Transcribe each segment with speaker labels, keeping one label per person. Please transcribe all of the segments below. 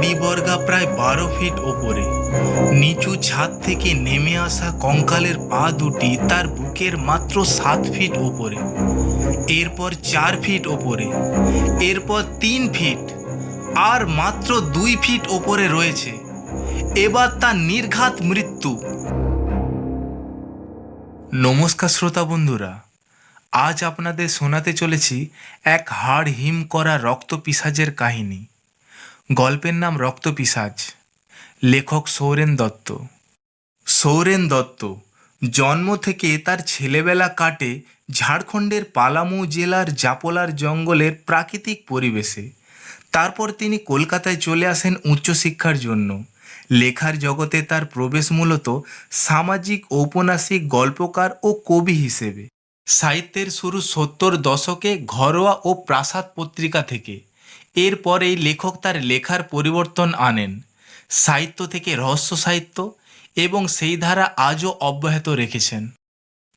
Speaker 1: মরিবর্গা প্রায় বারো ফিট ওপরে। নিচু ছাদ থেকে নেমে আসা কঙ্কালের পা দুটি তার বুকের মাত্র সাত ফিট ওপরে। এরপর চার ফিট ওপরে। এরপর তিন ফিট। আর মাত্র দুই ফিট ওপরে রয়েছে। এবার তার নির্ঘাত মৃত্যু। নমস্কার শ্রোতা বন্ধুরা, আজ আপনাদের শোনাতে চলেছি এক হাড় হিম করা রক্ত পিসাজের কাহিনী। গল্পের নাম রক্ত পিসাজ। লেখক সৌরেন দত্ত। সৌরেন দত্ত জন্ম থেকে তার ছেলেবেলা কাটে ঝাড়খণ্ডের পালামু জেলার জাপলার জঙ্গলের প্রাকৃতিক পরিবেশে। তারপর তিনি কলকাতায় চলে আসেন উচ্চশিক্ষার জন্য। লেখার জগতে তার প্রবেশ মূলত সামাজিক, ঔপন্যাসিক, গল্পকার ও কবি হিসেবে। সাহিত্যের শুরু সত্তর দশকে ঘরোয়া ও প্রাসাদ পত্রিকা থেকে। এরপর এই লেখক তার লেখার পরিবর্তন আনেন, সাহিত্য থেকে রহস্য সাহিত্য এবং সেই ধারা আজও অব্যাহত রেখেছেন।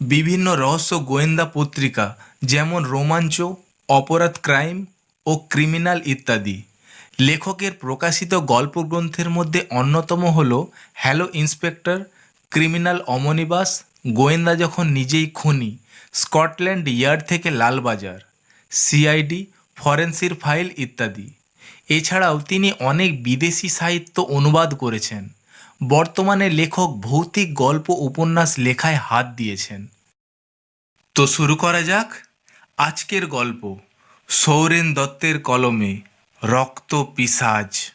Speaker 1: বিভিন্ন রহস্য গোয়েন্দা পত্রিকা যেমন রোমাঞ্চ, অপরাধ ক্রাইম ও ক্রিমিনাল ইত্যাদি। লেখকের প্রকাশিত গল্পগ্রন্থের মধ্যে অন্যতম হল হ্যালো ইন্সপেক্টর, ক্রিমিনাল অমনিবাস, গোয়েন্দা যখন নিজেই খুনি, স্কটল্যান্ড ইয়ার্ড থেকে লালবাজার, সিআইডি ফরেন্সির ফাইল ইত্যাদি। এছাড়াও তিনি অনেক বিদেশি সাহিত্য অনুবাদ করেছেন। বর্তমানে লেখক ভৌতিক গল্প উপন্যাস লেখায় হাত দিয়েছেন। তো শুরু করা যাক। আজকের গল্প, সৌরেন দত্তের কলমে, রক্ত পিসাজ।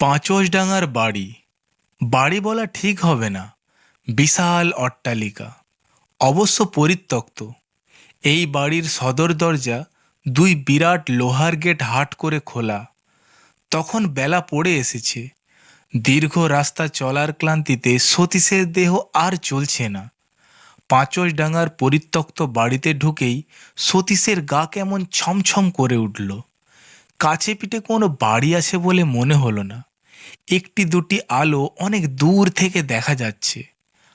Speaker 1: পাঁচশডাঙ্গার বাড়ি বাড়ি বলা ঠিক হবে না। বিশাল অট্টালিকা, অবশ্য পরিত্যক্ত। এই বাড়ির সদর দরজা দুই বিরাট লোহার গেট হাট করে খোলা। তখন বেলা পড়ে এসেছে। দীর্ঘ রাস্তা চলার ক্লান্তিতে সতীশের দেহ আর চলছে না। পাঁচশো ডাঙার পরিত্যক্ত বাড়িতে ঢুকেই সতীশের গা কেমন ছমছম করে উঠল। কাছে পিঠে কোনো বাড়ি আছে বলে মনে হলো না। একটি দুটি আলো অনেক দূর থেকে দেখা যাচ্ছে।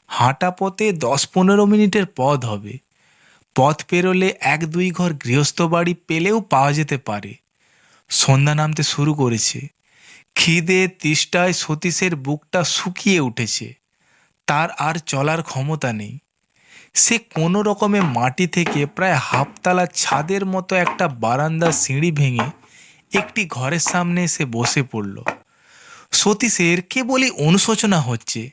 Speaker 1: হাঁটা পথে দশ পনেরো মিনিটের পথ হবে। পথ পেরোলে এক দুই ঘর গৃহস্থ বাড়ি পেলেও পাওয়া যেতে পারে। সন্ধ্যা নামতে শুরু করেছে। খিদে তিষ্টায় সতীশের বুকটা শুকিয়ে উঠেছে। তার আর চলার ক্ষমতা নেই। সে কোনো রকমে মাটি থেকে প্রায় হাফতলা ছাদের মতো একটা বারান্দার সিঁড়ি ভেঙে একটি ঘরের সামনে এসে বসে পড়ল। সতীশের কেবলই অনুশোচনা হচ্ছে।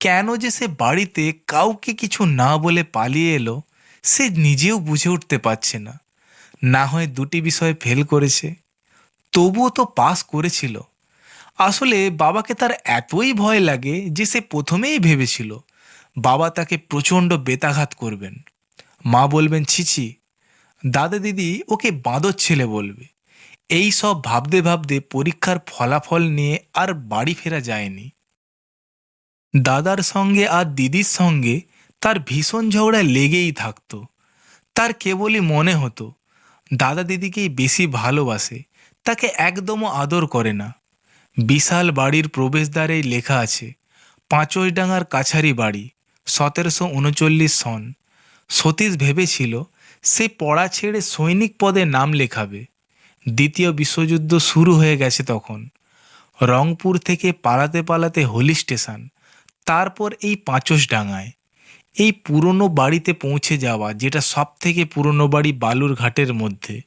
Speaker 1: কেন যে সে বাড়িতে কাউকে কিছু না বলে পালিয়ে এলো, সে নিজেও বুঝে উঠতে পারছে না। না হয় দুটি বিষয়ে ফেল করেছে। তবুও তো পাস করেছিল। আসলে বাবাকে তার এতই ভয় লাগে যে সে প্রথমেই ভেবেছিল, বাবা তাকে প্রচণ্ড বেতাঘাত করবেন। মা বলবেন ছিছি দাদা দিদি ওকে বাঁদর ছেলে বলবে। এই সব ভাবতে ভাবতে পরীক্ষার ফলাফল নিয়ে আর বাড়ি ফেরা যায়নি। দাদার সঙ্গে আর দিদির সঙ্গে তার ভীষণ ঝগড়া লেগেই থাকত। তার কেবলই মনে হতো, দাদা দিদিকেই বেশি ভালোবাসে, তাকে একদমও আদর করে না। বিশাল বাড়ির প্রবেশদ্বারেই লেখা আছে, পাঁচইডাঙ্গার কাছারি বাড়ি, সতেরোশো উনচল্লিশ সন। সতীশ ভেবেছিল, সে পড়া ছেড়ে সৈনিক পদে নাম লেখাবে। দ্বিতীয় বিশ্বযুদ্ধ শুরু হয়ে গেছে তখন। রংপুর থেকে পালাতে পালাতে হোলি স্টেশন, তারপর এই পাঁচশডাঙ্গায় এই পুরনো বাড়িতে পৌঁছে যাওয়া, যেটা সব থেকে পুরনো বাড়ি বালুর ঘাটের মধ্যে।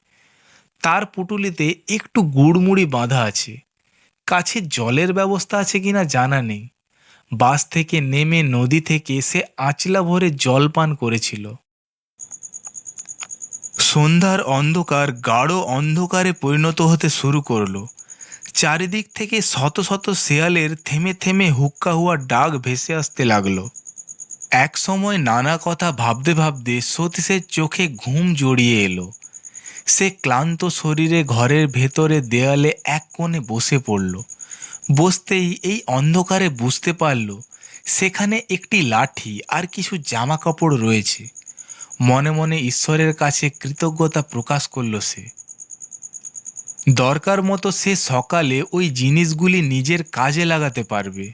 Speaker 1: তার পুটুলিতে একটু গুড়মুড়ি বাঁধা আছে। কাছে জলের ব্যবস্থা আছে কিনা জানা নেই। বাস থেকে নেমে নদী থেকে সে আঁচলা ভরে জল পান করেছিল। সন্ধ্যার অন্ধকার গাঢ় অন্ধকারে পরিণত হতে শুরু করল। চারিদিক থেকে শত শত শেয়ালের থেমে থেমে হুক্কা হুয়া ডাক ভেসে আসতে লাগল। এক সময় নানা কথা ভাবতে ভাবতে সতীশের চোখে ঘুম জড়িয়ে এলো। সে ক্লান্ত শরীরে ঘরের ভেতরে দেয়ালে এক কোণে বসে পড়ল। বসতেই এই অন্ধকারে বুঝতে পারল, সেখানে একটি লাঠি আর কিছু জামা কাপড় রয়েছে। মনে মনে ঈশ্বরের কাছে কৃতজ্ঞতা প্রকাশ করল সে। দরকার মতো সে সকালে ওই জিনিসগুলি নিজের কাজে লাগাতে পারবে।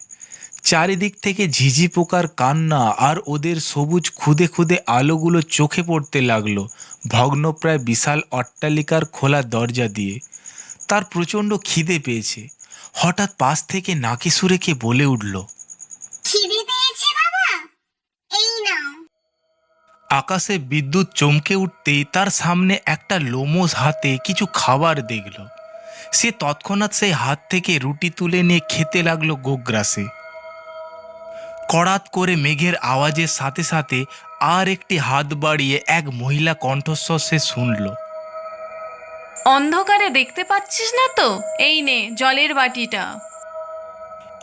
Speaker 1: চারিদিক থেকে ঝিঝি পোকার কান্না আর ওদের সবুজ খুদে খুদে আলোগুলো চোখে পড়তে লাগল ভগ্নপ্রায় বিশাল অট্টালিকার খোলা দরজা দিয়ে। তার প্রচণ্ড খিদে পেয়েছে। হঠাৎ পাশ থেকে নাকি সুরে কে বলে উঠল
Speaker 2: খিদে পেয়েছে বাবা এই নাও
Speaker 1: আকাশে বিদ্যুৎ চমকে উঠতেই তার সামনে একটা লোমস হাতে কিছু খাবার দেখল। সে তৎক্ষণাৎ সেই হাত থেকে রুটি তুলে নিয়ে খেতে লাগল গোগ্রাসে। কড়াত করে মেঘের আওয়াজের সাথে সাথে আর একটি হাত বাড়িয়ে এক মহিলা কণ্ঠস্বর সে শুনল।
Speaker 3: অন্ধকারে দেখতে পাচ্ছিস না তো? এই নে জলের বাটিটা।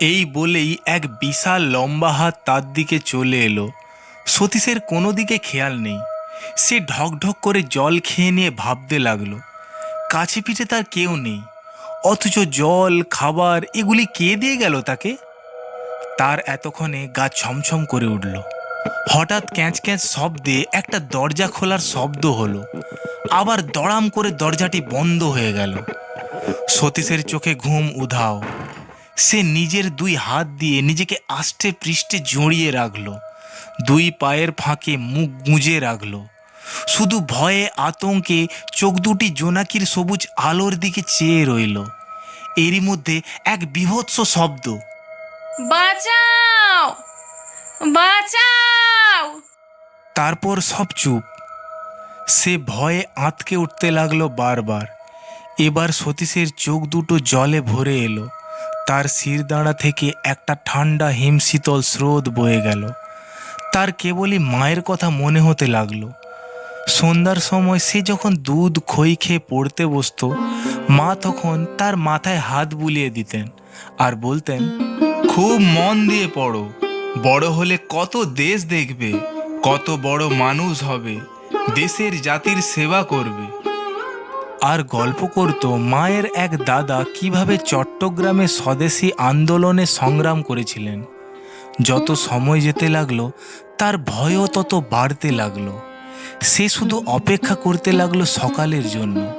Speaker 1: এই বলেই এক বিশাল লম্বা হাত তার দিকে চলে এলো। সতীশের কোনো দিকে খেয়াল নেই। সে ঢকঢক করে জল খেয়ে নিয়ে ভাবতে লাগল, কাছে পিঠে তার কেউ নেই, অথচ জল, খাবার, এগুলি কে দিয়ে গেল তাকে? তার এতক্ষণে গা ছমছম করে উঠল। হঠাৎ ক্যাঁচ ক্যাঁচ শব্দে একটা দরজা খোলার শব্দ হলো, আবার দড়াম করে দরজাটি বন্ধ হয়ে গেল। সতীশের চোখে ঘুম উধাও। সে নিজের দুই হাত দিয়ে নিজেকে আষ্টে পৃষ্ঠে জড়িয়ে রাখল। দুই পায়ের ফাঁকে মুখ গুঁজে রাখল। শুধু ভয়ে আতঙ্কে চোখ দুটি জোনাকির সবুজ আলোর দিকে চেয়ে রইল। এরই মধ্যে এক বিভৎস শব্দ।
Speaker 3: বাঁচাও! বাঁচাও!
Speaker 1: তারপর সব চুপ। সে ভয়ে আঁতকে উঠতে লাগল বারবার। এবার সতীশের চোখ দুটো জলে ভরে এলো। তার শিরদাঁড়া থেকে একটা ঠান্ডা হিমশীতল স্রোত বয়ে গেল। তার কেবলই মায়ের কথা মনে হতে লাগল। সন্ধ্যার সময় সে যখন দুধ, খই খেয়ে পড়তে বসতো, মা তখন তার মাথায় হাত বুলিয়ে দিতেন আর বলতেন, খুব মন দিয়ে পড়ো। বড় হলে কত দেশ দেখবে, কত বড় মানুষ হবে, দেশের জাতির সেবা করবে। আর গল্প করত মায়ের এক দাদা কীভাবে চট্টগ্রামে স্বদেশী আন্দোলনে সংগ্রাম করেছিলেন। যত সময় যেতে লাগল, তার ভয়ও তত বাড়তে লাগল। সে শুধু অপেক্ষা করতে লাগল সকালের জন্য।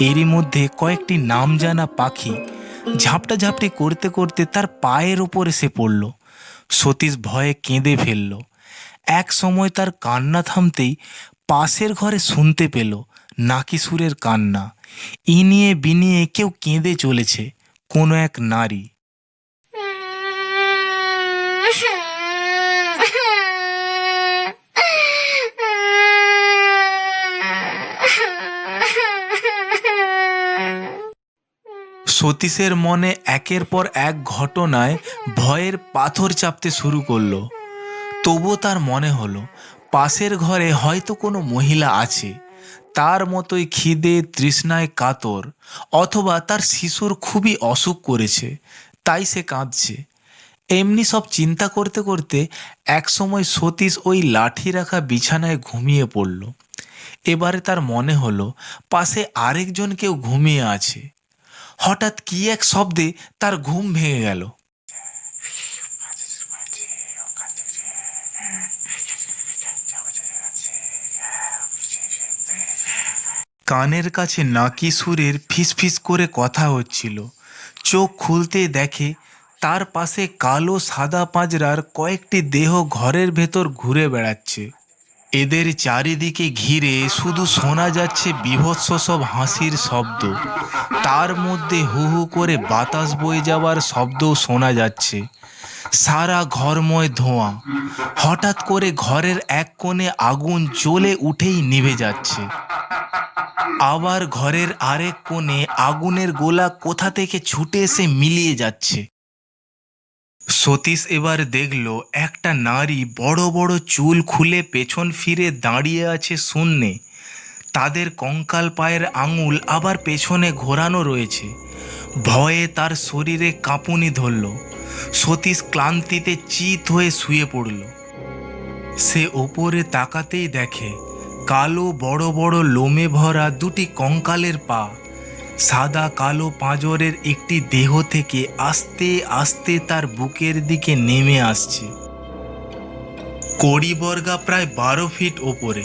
Speaker 1: এরই মধ্যে কয়েকটি নাম জানা পাখি ঝাপটা ঝাপটি করতে করতে তার পায়ের ওপর এসে পড়ল। সতীশ ভয়ে কেঁদে ফেলল। এক সময় তার কান্না থামতেই পাশের ঘরে শুনতে পেল নাকি সুরের কান্না। ইনিয়ে বিনিয়ে কেউ কেঁদে চলেছে, কোনো এক নারী। সতীশের মনে একের পর এক ঘটনায় ভয়ের পাথর চাপতে শুরু করল। তবুও তার মনে হলো, পাশের ঘরে হয়তো কোনো মহিলা আছে। তার মতোই খিদে, তৃষ্ণায় কাতর, অথবা তার শিশুর খুবই অসুখ করেছে, তাই সে কাঁদছে। এমনি সব চিন্তা করতে করতে একসময় সতীশ ওই লাঠি রাখা বিছানায় ঘুমিয়ে পড়ল। এবারে তার মনে হলো, পাশে আরেকজন কেউ ঘুমিয়ে আছে। হঠাৎ কি এক শব্দে তার ঘুম ভেঙে গেল। কানের কাছে নাকি সুরের ফিসফিস করে কথা হচ্ছিল। চোখ খুলতে দেখে তার পাশে কালো সাদা পাঁজরার কয়েকটি দেহ ঘরের ভেতর ঘুরে বেড়াচ্ছে। এদের চারিদিকে ঘিরে শুধু শোনা যাচ্ছে বিভৎস সব হাসির শব্দ। তার মধ্যে হু হু করে বাতাস বয়ে যাওয়ার শব্দও শোনা যাচ্ছে। সারা ঘরময় ধোঁয়া। হঠাৎ করে ঘরের এক কোণে আগুন জ্বলে উঠেই নিভে যাচ্ছে। আবার ঘরের আরেক কোণে আগুনের গোলা কোথা থেকে ছুটে এসে মিলিয়ে যাচ্ছে। সতীশ এবার দেখল একটা নারী বড় বড় চুল খুলে পেছন ফিরে দাঁড়িয়ে আছে শূন্যে। তাদের কঙ্কাল পায়ের আঙুল আবার পেছনে ঘোরানো রয়েছে। ভয়ে তার শরীরে কাঁপুনি ধরল। সতীশ ক্লান্তিতে চিত হয়ে শুয়ে পড়ল। সে ওপরে তাকাতেই দেখে কালো বড় বড় লোমে ভরা দুটি কঙ্কালের পা। সাদা, কালো পাঁজরের একটি দেহ থেকে আস্তে আস্তে তার বুকের দিকে নেমে আসছে। কড়িবর্গা প্রায় বারো ফিট ওপরে।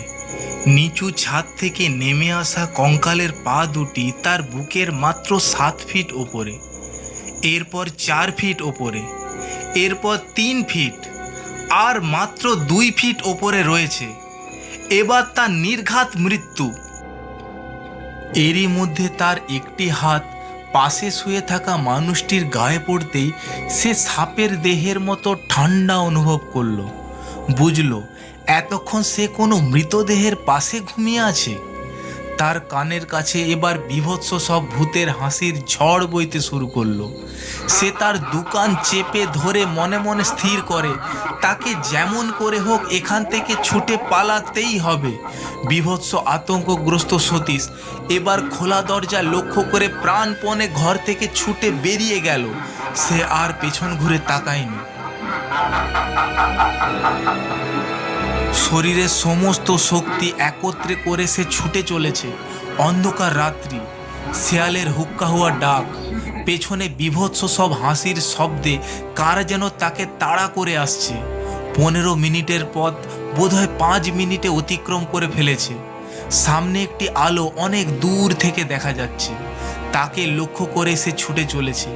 Speaker 1: নিচু ছাদ থেকে নেমে আসা কঙ্কালের পা দুটি তার বুকের মাত্র সাত ফিট ওপরে। এরপর চার ফিট ওপরে। এরপর তিন ফিট। আর মাত্র দুই ফিট ওপরে রয়েছে। এবার তার নির্ঘাত মৃত্যু। এরই মধ্যে তার একটি হাত পাশে শুয়ে থাকা মানুষটির গায়ে পড়তেই সে সাপের দেহের মতো ঠান্ডা অনুভব করল। বুঝল, এতক্ষণ সে কোনো মৃতদেহের পাশে ঘুমিয়ে আছে। তার কানের কাছে এবার বিভৎস সব ভূতের হাসির ঝড় বইতে শুরু করল। সে তার দোকান চেপে ধরে মনে মনে স্থির করে, তাকে যেমন করে হোক এখান থেকে ছুটে পালাতেই হবে। বিভৎস আতঙ্কগ্রস্ত সতীশ এবার খোলা দরজা লক্ষ্য করে প্রাণপণে ঘর থেকে ছুটে বেরিয়ে গেল। সে আর পেছন ঘুরে তাকায়নি। শরীরের সমস্ত শক্তি একত্রে করে সে ছুটে চলেছে। অন্ধকার রাত্রি, শেয়ালের হুক্কা হওয়া ডাক, পেছনে বিভৎস সব হাসির শব্দে কার যেন তাকে তাড়া করে আসছে। পনেরো মিনিটের পথ বোধহয় পাঁচ মিনিটে অতিক্রম করে ফেলেছে। সামনে একটি আলো অনেক দূর থেকে দেখা যাচ্ছে। তাকে লক্ষ্য করে সে ছুটে চলেছে।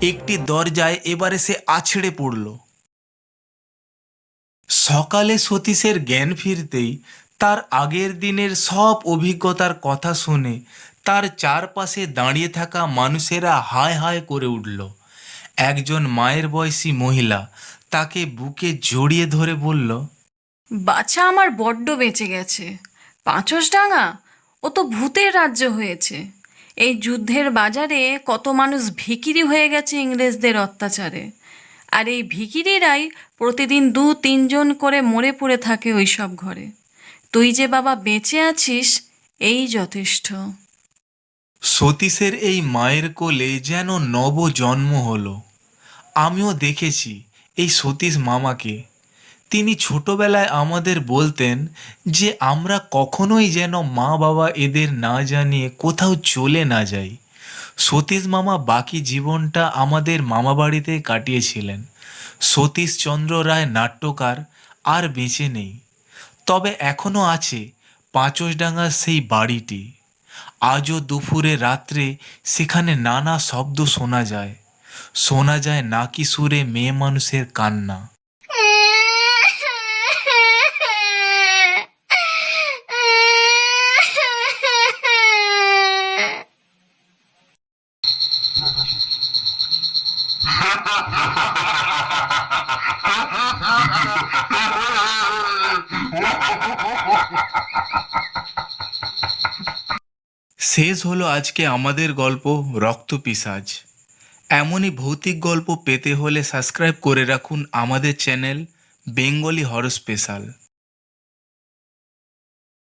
Speaker 1: একটি দরজায় এবারে সে আছড়ে পড়ল। সকালে সতীশের জ্ঞান ফিরতেই তার আগের দিনের সব অভিজ্ঞতার কথা শুনে তার চারপাশে দাঁড়িয়ে থাকা মানুষেরা হায় হায় করে উঠল। একজন মায়ের বয়সী মহিলা তাকে বুকে জড়িয়ে ধরে বলল
Speaker 3: বাচ্চা আমার বড্ড বেঁচে গেছে। পাঁচশো ডাঙা? ও তো ভূতের রাজ্য হয়েছে। এই যুদ্ধের বাজারে কত মানুষ ভিকিরি হয়ে গেছে ইংরেজদের অত্যাচারে। আর এই ভিকিরিরাই প্রতিদিন দু, তিনজন করে মরে পড়ে থাকে ওই সব ঘরে। তুই যে বাবা বেঁচে আছিস, এই যথেষ্ট।
Speaker 1: সতীশের এই মায়ের কোলে যেন নব জন্ম হলো। আমিও দেখেছি এই সতীশ মামাকে। তিনি ছোটবেলায় আমাদের বলতেন যে আমরা কখনোই যেন মা বাবা এদের না জানিয়ে কোথাও চলে না যাই। সতীশ মামা বাকি জীবনটা আমাদের মামা বাড়িতে কাটিয়েছিলেন। সতীশচন্দ্র রায় নাট্যকার, আর বেঁচে নেই। তবে এখনও আছে পাঁচশডাঙ্গার সেই বাড়িটি। আজও দুপুরে রাত্রে সেখানে নানা শব্দ শোনা যায়। শোনা যায় নাকি সুরে মেয়ে মানুষের কান্না। শেষ হলো আজকে আমাদের গল্প রক্ত পিসাজ। এমনই ভৌতিক গল্প পেতে হলে সাবস্ক্রাইব করে রাখুন আমাদের চ্যানেল বেঙ্গলি হর স্পেশাল।